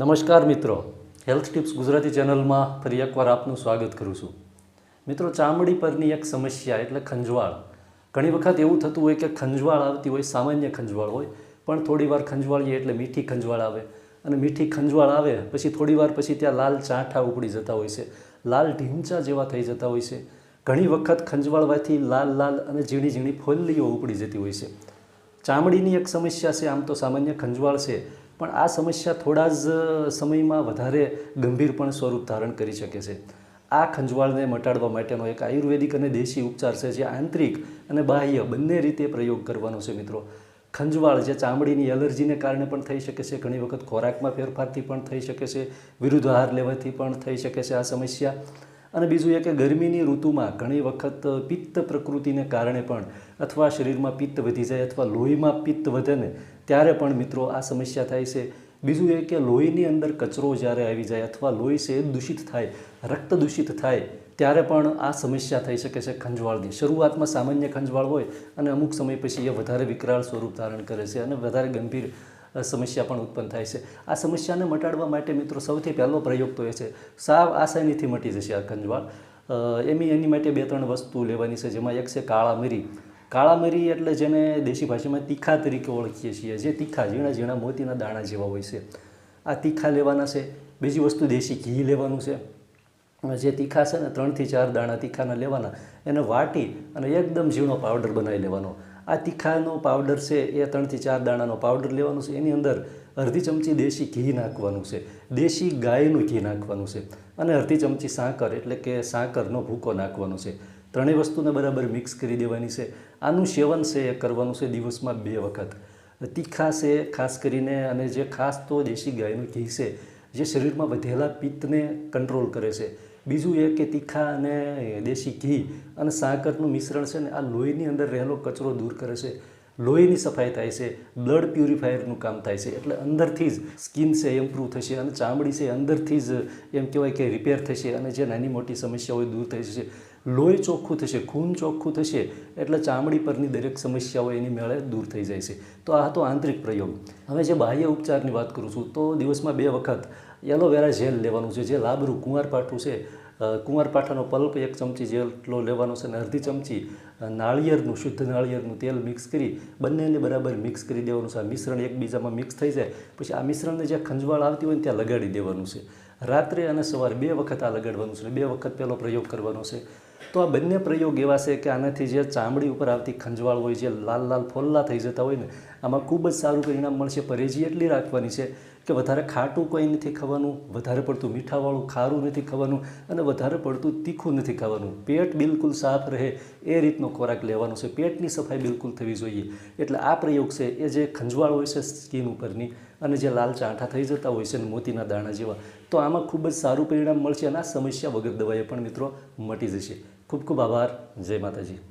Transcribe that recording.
નમસ્કાર મિત્રો. Health tips Gujarati ચેનલમાં ફરી એકવાર આપનું સ્વાગત કરું છું. મિત્રો, ચામડી પરની એક સમસ્યા એટલે ખંજવાળ. ઘણી વખત એવું થતું હોય કે ખંજવાળ આવતી હોય, સામાન્ય ખંજવાળ હોય, પણ થોડી વાર ખંજવાળીએ એટલે મીઠી ખંજવાળ આવે. અને મીઠી ખંજવાળ આવે, પછી થોડીવાર પછી ત્યાં લાલ ચાંઠા ઉપડી જતા હોય છે. લાલ ઢીંચા જેવા થઈ જતા હોય છે. ઘણી વખત ખંજવાળવાથી લાલ લાલ અને ઝીણી ઝીણી ફોલ્લીઓ ઉપડી જતી હોય છે. ચામડીની એક સમસ્યા છે, આમ તો સામાન્ય ખંજવાળ છે. પણ આ સમસ્યા થોડા જ સમયમાં વધારે ગંભીર પણ સ્વરૂપ ધારણ કરી શકે છે. આ ખંજવાળને મટાડવા માટેનો એક આયુર્વેદિક અને દેશી ઉપચાર છે જે આંતરિક અને બાહ્ય બંને રીતે પ્રયોગ કરવાનો છે મિત્રો. ખંજવાળ જે ચામડીની એલર્જીને કારણે પણ થઈ શકે છે, ઘણી વખત ખોરાકમાં ફેરફારથી પણ થઈ શકે છે, વિરુદ્ધ આહાર લેવાથી પણ થઈ શકે છે આ સમસ્યા. અને બીજું એ કે ગરમીની ઋતુમાં ઘણી વખત પિત્ત પ્રકૃતિને કારણે પણ અથવા શરીરમાં પિત્ત વધી જાય અથવા લોહીમાં પિત્ત વધે ને ત્યારે પણ મિત્રો આ સમસ્યા થાય છે. બીજું એ કે લોહીની અંદર કચરો જ્યારે આવી જાય અથવા લોહી છે એ દૂષિત થાય, રક્ત દૂષિત થાય, ત્યારે પણ આ સમસ્યા થઈ શકે છે ખંજવાળની. શરૂઆતમાં સામાન્ય ખંજવાળ હોય અને અમુક સમય પછી એ વધારે વિકરાળ સ્વરૂપ ધારણ કરે છે અને વધારે ગંભીર સમસ્યા પણ ઉત્પન્ન થાય છે. આ સમસ્યાને મટાડવા માટે મિત્રો સૌથી પહેલો પ્રયોગ તો એ છે. સાવ આસાનીથી મટી જશે આ ખંજવાળ. એમી, એની માટે બે, ત્રણ વસ્તુ લેવાની છે, જેમાં એક છે કાળા મરી કાળા મરી એટલે જેને દેશી ભાષામાં તીખા તરીકે ઓળખીએ છીએ, જે તીખા, ઝીણા ઝીણા મોતીના દાણા જેવા હોય છે. આ તીખા લેવાના છે. બીજી વસ્તુ દેશી ઘી લેવાનું છે. જે તીખા છે ને, ત્રણથી ચાર દાણા તીખાના લેવાના. એને વાટી અને એકદમ ઝીણો પાવડર બનાવી લેવાનો. આ તીખાનો પાવડર છે, એ ત્રણથી ચાર દાણાનો પાવડર લેવાનો છે. એની અંદર અડધી ચમચી દેશી ઘી નાખવાનું છે. દેશી ગાયનું ઘી નાખવાનું છે. અને અડધી ચમચી સાકર, એટલે કે સાકરનો ભૂકો નાખવાનો છે. ત્રણેય વસ્તુને બરાબર મિક્સ કરી દેવાની છે. આનું સેવન છે એ કરવાનું છે દિવસમાં બે વખત. તીખા છે, ખાસ કરીને, અને જે ખાસ તો દેશી ગાયનું ઘી છે, જે શરીરમાં વધેલા પિત્તને કંટ્રોલ કરે છે. બીજું એ કે તીખા અને દેશી ઘી અને સાકરનું મિશ્રણ છે ને, આ લોહીની અંદર રહેલો કચરો દૂર કરે છે. લોહીની સફાઈ થાય છે બ્લડ પ્યુરિફાયરનું કામ થાય છે. એટલે અંદરથી જ સ્કિન છે ઇમ્પ્રૂવ થશે અને ચામડી છે અંદરથી જ એમ કહેવાય કે રિપેર થશે અને જે નાની મોટી સમસ્યા હોય દૂર થઈ જશે. લોહી ચોખ્ખું થશે, ખૂન ચોખ્ખું થશે, એટલે ચામડી પરની દરેક સમસ્યાઓ એની મેળે દૂર થઈ જાય છે. તો આ હતો આંતરિક પ્રયોગ. હવે જે બાહ્ય ઉપચારની વાત કરું છું, તો દિવસમાં બે વખત એલોવેરા જેલ લેવાનું છે, જે લાબરું કુંવારપાઠું છે. કુંવારપાઠાનો પલ્પ એક ચમચી જેટલો લેવાનો છે અને અડધી ચમચી નાળિયેરનું, શુદ્ધ નાળિયેરનું તેલ મિક્સ કરી, બંનેને બરાબર મિક્સ કરી દેવાનું છે. આ મિશ્રણ એકબીજામાં મિક્સ થઈ જાય, પછી આ મિશ્રણને જ્યાં ખંજવાળ આવતી હોય ત્યાં લગાડી દેવાનું છે. રાત્રે અને સવારે બે વખત આ લગાડવાનું છે બે વખત પહેલો પ્રયોગ કરવાનો છે. તો આ બંને પ્રયોગ એવા છે કે આનાથી જે ચામડી ઉપર આવતી ખંજવાળ હોય, જે લાલ લાલ ફોલ્લા થઈ જતા હોય ને આમાં ખૂબ જ સારું પરિણામ મળશે, પરેજી એટલી રાખવાની છે કે વધારે ખાટું કંઈ નથી ખાવાનું, વધારે પડતું મીઠાવાળું, ખારું નથી ખાવાનું અને વધારે પડતું તીખું નથી ખાવાનું. પેટ બિલકુલ સાફ રહે એ રીતનો ખોરાક લેવાનો છે. પેટની સફાઈ બિલકુલ થવી જોઈએ. એટલે આ પ્રયોગ છે એ જે ખંજવાળ હોય છે સ્કિન ઉપરની અને જે લાલ ચાંઠા થઈ જતા હોય છે ને મોતીના દાણા જેવા, તો આમાં ખૂબ જ સારું પરિણામ મળશે અને આ સમસ્યા વગર દવાએ પણ મિત્રો મટી જશે. ખૂબ ખૂબ આભાર. જય માતાજી.